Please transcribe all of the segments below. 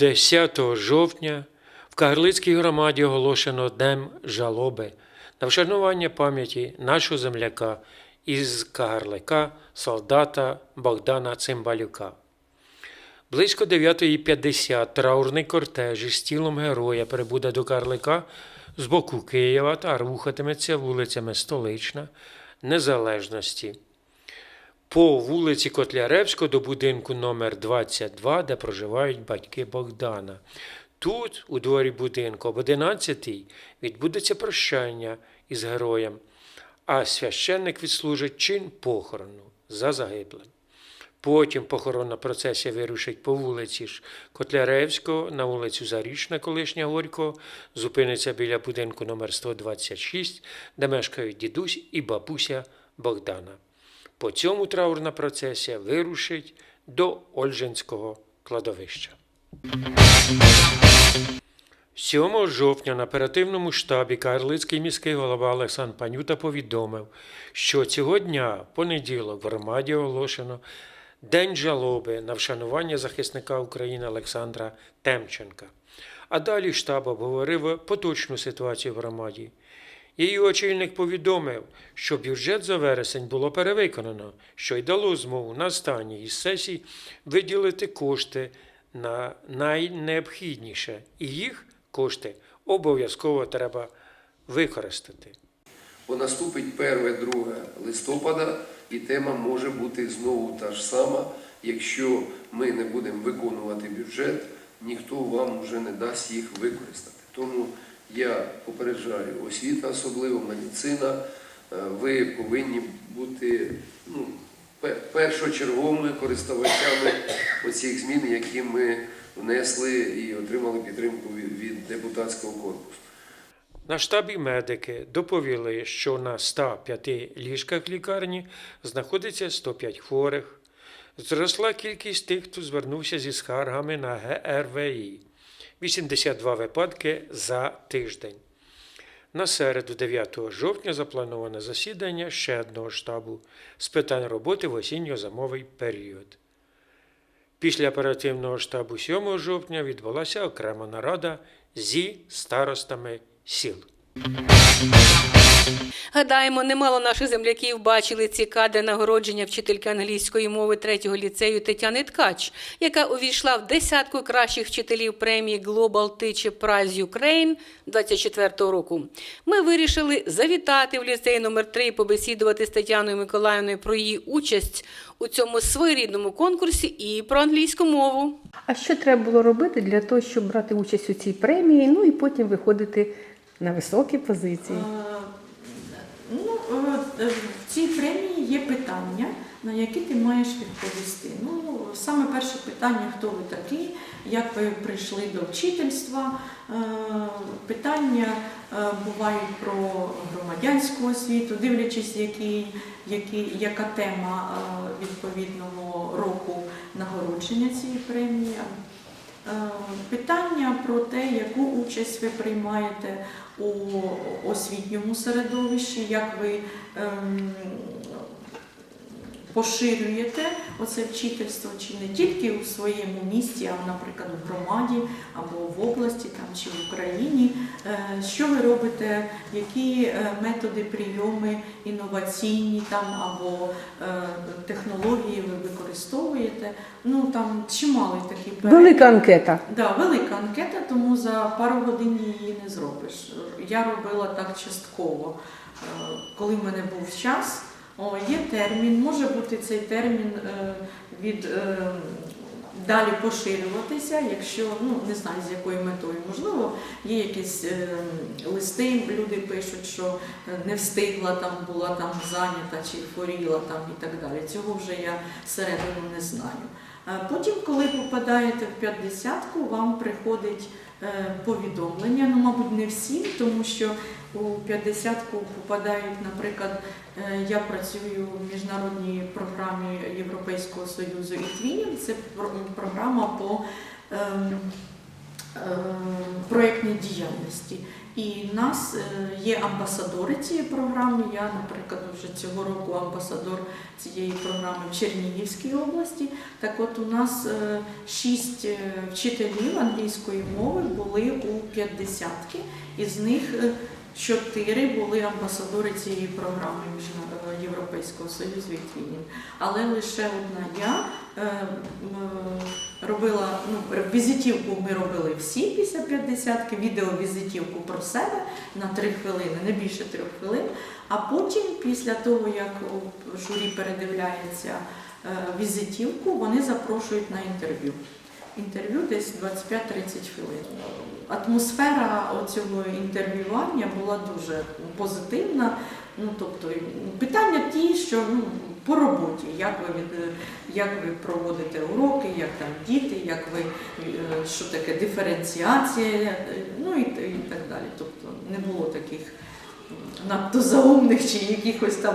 10 жовтня в Кагарлицькій громаді оголошено Днем жалоби на вшанування пам'яті нашого земляка із Кагарлика, солдата Богдана Цимбалюка. Близько 9.50 траурний кортеж із тілом героя прибуде до Карлика з боку Києва та рухатиметься вулицями Столична, Незалежності. По вулиці Котляревського до будинку номер 22, де проживають батьки Богдана. Тут, у дворі будинку, об 11-й відбудеться прощання із героєм, а священник відслужить чин похорону за загиблим. Потім похоронна процесія вирушить по вулиці ж Котляревського на вулицю Зарічна, колишня Горького, зупиниться біля будинку номер 126, де мешкають дідусь і бабуся Богдана. По цьому траурна процесія вирушить до Ольжинського кладовища. 7 жовтня на оперативному штабі Карлицький міський голова Олександр Панюта повідомив, що цього дня, понеділок, в громаді оголошено День жалоби на вшанування захисника України Олександра Темченка. А далі штаб обговорив поточну ситуацію в громаді. Її очільник повідомив, що бюджет за вересень було перевиконано, що й дало змогу на останній із сесій виділити кошти на найнеобхідніше, і їх кошти обов'язково треба використати. Бо наступить 1-2 листопада, і тема може бути знову та ж сама. Якщо ми не будемо виконувати бюджет, ніхто вам вже не дасть їх використати. Тому я попереджаю, освіта, особливо медицина, е, ви повинні бути ну, першочерговими користувачами оцих змін, які ми внесли і отримали підтримку від- депутатського корпусу. На штабі медики доповіли, що на 105 ліжках лікарні знаходиться 105 хворих. Зросла кількість тих, хто звернувся зі скаргами на ГРВІ 82 випадки за тиждень. На середу 9 жовтня заплановане засідання ще одного штабу з питань роботи в осінньо-зимовий період. Після оперативного штабу 7 жовтня відбулася окрема нарада зі старостами сіл. Гадаємо, немало наших земляків бачили ці кадри нагородження вчительки англійської мови третього ліцею Тетяни Ткач, яка увійшла в десятку кращих вчителів премії Global Teacher Prize Ukraine 24 року. Ми вирішили завітати в ліцей номер 3 і побесідувати з Тетяною Миколаївною про її участь у цьому своєрідному конкурсі і про англійську мову. А що треба було робити для того, щоб брати участь у цій премії, ну і потім виходити на високі позиції? Е, в цій премії є питання, на які ти маєш відповісти. Ну, саме перше питання, хто ви такі, як ви прийшли до вчительства. Е, Питання е, бувають про громадянську освіту, дивлячись, які, які, яка тема відповідного року нагородження цієї премії. Е, Питання про те, яку участь ви приймаєте у освітньому середовищі, як ви ем, поширюєте оце вчительство, чи не тільки у своєму місті, а, наприклад, в громаді або в області там, чи в Україні. Е, Що ви робите, які е, методи, прийоми інноваційні там або е, технології ви використовуєте? Ну там чималий такий перелік. Велика анкета. Да, велика анкета, тому за пару годин її не зробиш. Я робила так частково. Коли в мене був час, о, є термін, може бути цей термін е, від е, далі поширюватися, якщо ну не знаю з якою метою, можливо, є якісь е, листи, люди пишуть, що не встигла там, була там зайнята чи хворіла там і так далі. Цього вже я середину не знаю. Е, Потім, коли попадаєте в 50-ку, вам приходить повідомлення, ну, мабуть, не всім, тому що у 50-ку попадають, наприклад, е, я працюю в міжнародній програмі Європейського Союзу і Твінінг, це програма по ем, е, проєктній діяльності. І в нас е, є амбасадори цієї програми. Я, наприклад, вже цього року амбасадор цієї програми в Чернігівській області. Так от у нас е, шість е, вчителів англійської мови були у п'ятдесятки, із них чотири були амбасадори цієї програми е, Європейського Союзу Вітвінін. Але лише одна я е, е, робила ну, візитівку. Ми робили всі після п'ятдесятки, відеовізитівку про себе на три хвилини, не більше трьох хвилин. А потім, після того як журі передивляється візитівку, вони запрошують на інтерв'ю. Інтерв'ю десь 25-30 хвилин. Атмосфера цього інтерв'ювання була дуже позитивна. Ну, тобто питання ті, що ну, по роботі, як ви, від, як ви проводите уроки, як там діти, як ви, е, що таке диференціація, ну і, і так далі. Тобто не було таких надто заумних чи якихось там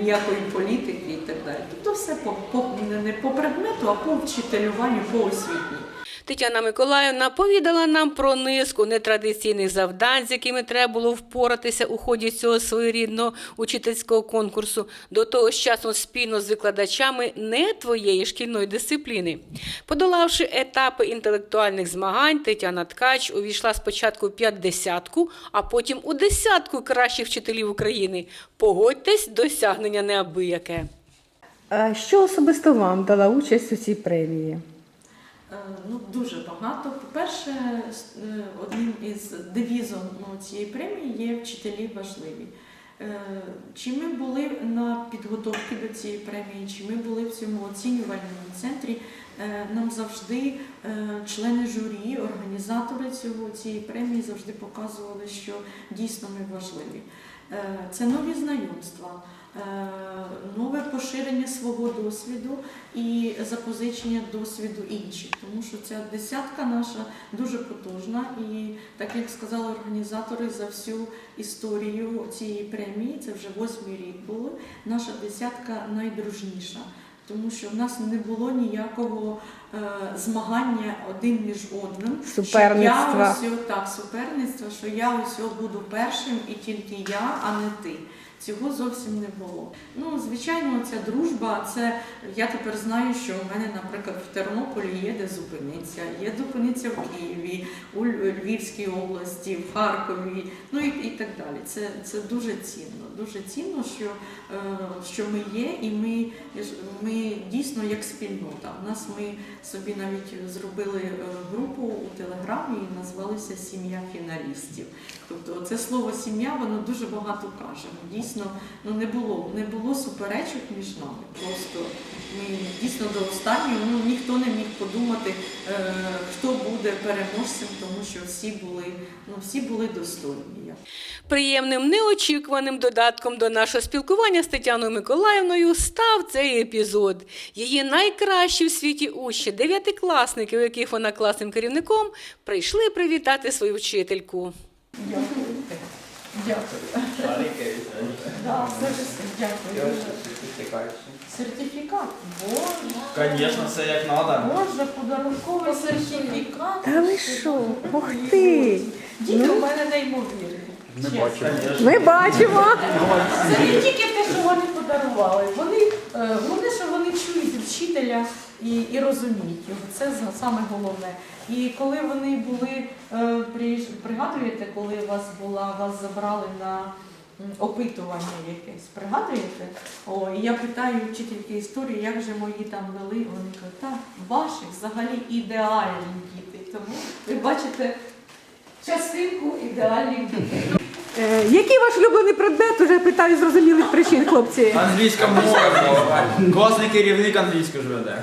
ніякої політики і так далі. Тобто все по, по, не по предмету, а по вчителюванню, по освітній. Тетяна Миколаївна повідала нам про низку нетрадиційних завдань, з якими треба було впоратися у ході цього своєрідного учительського конкурсу, до того ж часом спільно з викладачами не твоєї шкільної дисципліни. Подолавши етапи інтелектуальних змагань, Тетяна Ткач увійшла спочатку в п'ятдесятку, а потім у десятку кращих вчителів України. Погодьтесь, досягнення неабияке. Що особисто вам дала участь у цій премії? Е, Ну, дуже багато. По-перше, е, одним із девізом ну, цієї премії є вчителі важливі. Е, Чи ми були на підготовці до цієї премії, чи ми були в цьому оцінювальному центрі, нам завжди е, члени журі, організатори цього цієї премії завжди показували, що дійсно ми важливі. Е, Це нові знайомства, е, нове поширення свого досвіду і запозичення досвіду інших, тому що ця десятка наша дуже потужна, і так як сказали організатори за всю історію цієї премії, це вже восьмий рік було. Наша десятка найдружніша. Тому що в нас не було ніякого е, змагання один між одним. Суперництва. Що я ось, так, суперництва, що я ось буду першим і тільки я, а не ти. Цього зовсім не було. Ну, звичайно, ця дружба, це я тепер знаю, що у мене, наприклад, в Тернополі є де зупинитися, є зупинитися в Києві, у Львівській області, в Харкові, ну і, і так далі. Це, це дуже цінно. Дуже цінно, що, е, що ми є, і ми, ми дійсно як спільнота. У нас ми собі навіть зробили е, групу у Телеграмі і назвалися Сім'я фіналістів. Тобто це слово сім'я воно дуже багато каже. Дійсно, ну не було не було суперечок між нами. Просто ми дійсно до останнього ну ніхто не міг подумати, е, хто буде переможцем, тому що всі були ну всі були достойні. Приємним неочікуваним додатком до нашого спілкування з Тетяною Миколаївною став цей епізод. Її найкращі в світі учні, дев'ятикласники, у яких вона класним керівником, прийшли привітати свою вчительку. Дякую. Да, все ж дякую. Сертифікат. Боже, Звісно, все як треба. Боже, подарунковий сертифікат. Та ви що? Ух ти! Діти у мене неймовірні. Чесно. Ми бачимо. Це не тільки те, що вони подарували. Вони, е, головне, що вони чують вчителя і, і розуміють його. Це саме головне. І коли вони були, е, пригадуєте, коли вас була, вас забрали на опитування якесь, пригадуєте? О, і я питаю вчительки історії, як же мої там вели. Вони кажуть, так, ваші взагалі ідеальні діти. Тому ви бачите частинку ідеальних дітей. Е, який ваш улюблений предмет? Уже питаю з зрозумілих причин, хлопці. Англійська мова. Класний керівник англійську ж веде.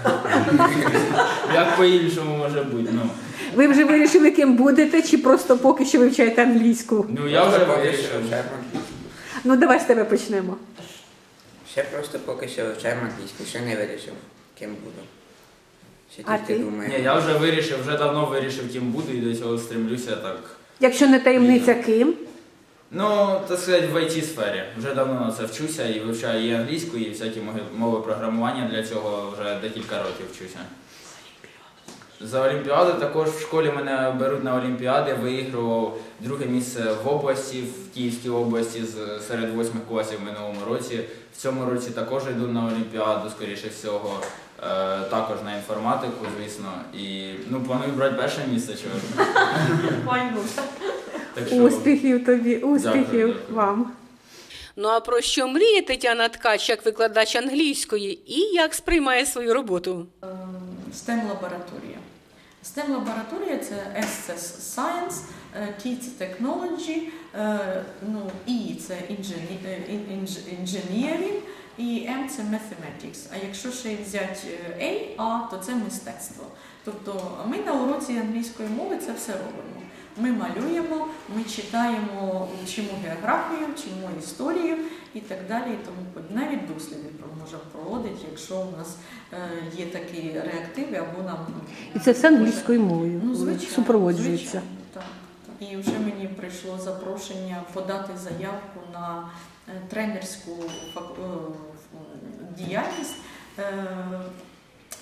Як по-іншому може бути? Ну, Ви вже вирішили, ким будете, чи просто поки що вивчаєте англійську? ну я вже вирішив. Ну давай з тебе почнемо. Ще просто поки що вивчаємо англійську, ще не вирішив, ким буду. Ще А тільки ти? думаю. Ні, я вже вирішив, вже давно вирішив, ким буду і до цього стремлюся так. Якщо не таємниця, ким? Ну, так сказати, в it сфері. Вже давно на це вчуся і вивчаю і англійську, і всякі мови програмування. Для цього вже декілька років вчуся. За Олімпіаду також в школі мене беруть на Олімпіади, виігрував друге місце в області, в Київській області серед восьмих класів в минулому році. В цьому році також йду на Олімпіаду, скоріше всього. Е, також на інформатику, звісно. І ну, планую брати перше місце. Чого. Так що Успіхів тобі, успіхів дякую. вам. Ну а про що мріє Тетяна Ткач як викладач англійської і як сприймає свою роботу? STEM лабораторія. STEM лабораторія це S це Science, е, T це Technology, е, ну, E це е, ін- інж- Engineering і M це Mathematics. А якщо ще взяти е, A, A, то це мистецтво. Тобто ми на уроці англійської мови це все робимо. Ми малюємо, ми читаємо, вчимо географію, вчимо історію і так далі. І тому навіть досліди можемо проводити, якщо у нас е, є такі реактиви або нам І це все англійською мовою ну, звичайно, супроводжується. звичайно, так, так. І вже мені прийшло запрошення подати заявку на е, тренерську е, діяльність е,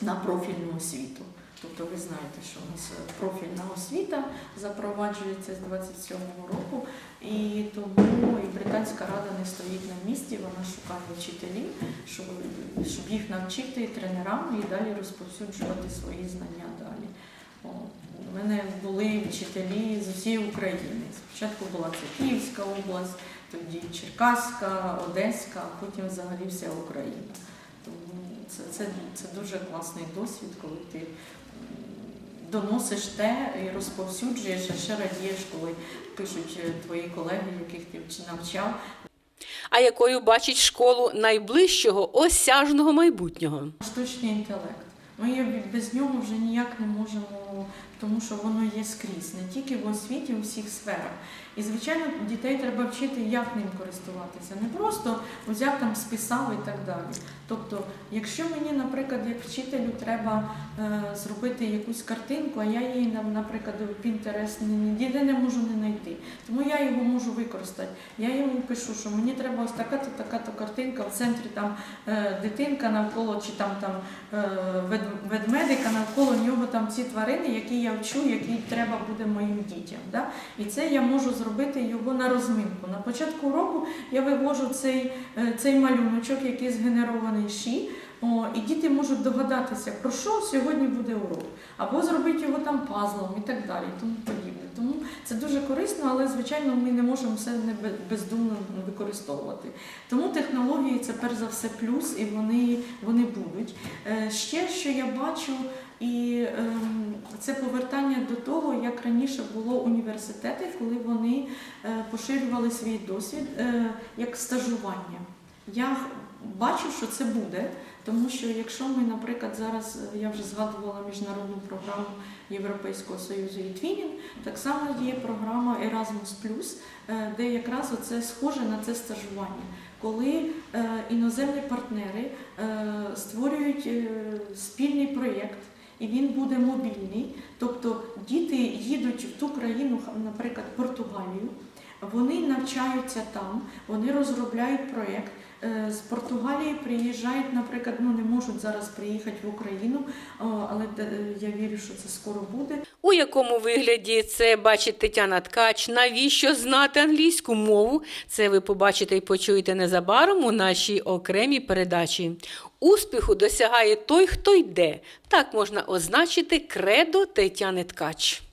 на профільну освіту. Тобто ви знаєте, що у нас профільна освіта запроваджується з 27-го року, і тому і британська рада не стоїть на місці, вона шукає вчителів, щоб, щоб їх навчити тренерам і далі розповсюджувати свої знання далі. О, У мене були вчителі з усієї України. Спочатку була це Київська область, тоді Черкаська, Одеська, а потім взагалі вся Україна. Тому це, це, це дуже класний досвід, коли ти доносиш те і розповсюджуєш, а ще радієш, коли пишуть е, твої колеги, яких ти вч- навчав, А якою бачить школу найближчого осяжного майбутнього? Штучний інтелект. Ми без нього вже ніяк не можемо, тому що воно є скрізь, не тільки в освіті, у всіх сферах. І, звичайно, дітей треба вчити, як ним користуватися. Не просто взяв там, списав і так далі. Тобто, якщо мені, наприклад, як вчителю треба е, зробити якусь картинку, а я її, наприклад, в Pinterest ніде не можу не знайти, тому я його можу використати. Я йому пишу, що мені треба ось така-то, така-то картинка, в центрі там е, дитинка навколо, чи там, там е, вед- ведмедика, навколо нього там ці тварини, які я вчу, які треба буде моїм дітям. Да? І це я можу зробити його на розминку. На початку року я вивожу цей, е, цей малюночок, який згенерований ші. О, і діти можуть догадатися, про що сьогодні буде урок, або зробити його там пазлом і так далі, тому подібне. Тому це дуже корисно, але звичайно ми не можемо все не бездумно використовувати. Тому технології це перш за все плюс, і вони, вони будуть. Е, Ще що я бачу, і ем, це повертання до того, як раніше було університети, коли вони е, поширювали свій досвід е, як стажування. Я бачу, що це буде, тому що якщо ми, наприклад, зараз е, я вже згадувала міжнародну програму Європейського Союзу і Твінінг, так само є програма Erasmus+, де якраз оце схоже на це стажування, коли іноземні партнери створюють спільний проєкт. І він буде мобільний, тобто діти їдуть в ту країну, наприклад, Португалію, вони навчаються там, вони розробляють проєкт. Е, З Португалії приїжджають, наприклад, ну не можуть зараз приїхати в Україну, але е, я вірю, що це скоро буде. У якому вигляді це бачить Тетяна Ткач? Навіщо знати англійську мову? Це ви побачите і почуєте незабаром у нашій окремій передачі. Успіху досягає той, хто йде. Так можна означити кредо Тетяни Ткач.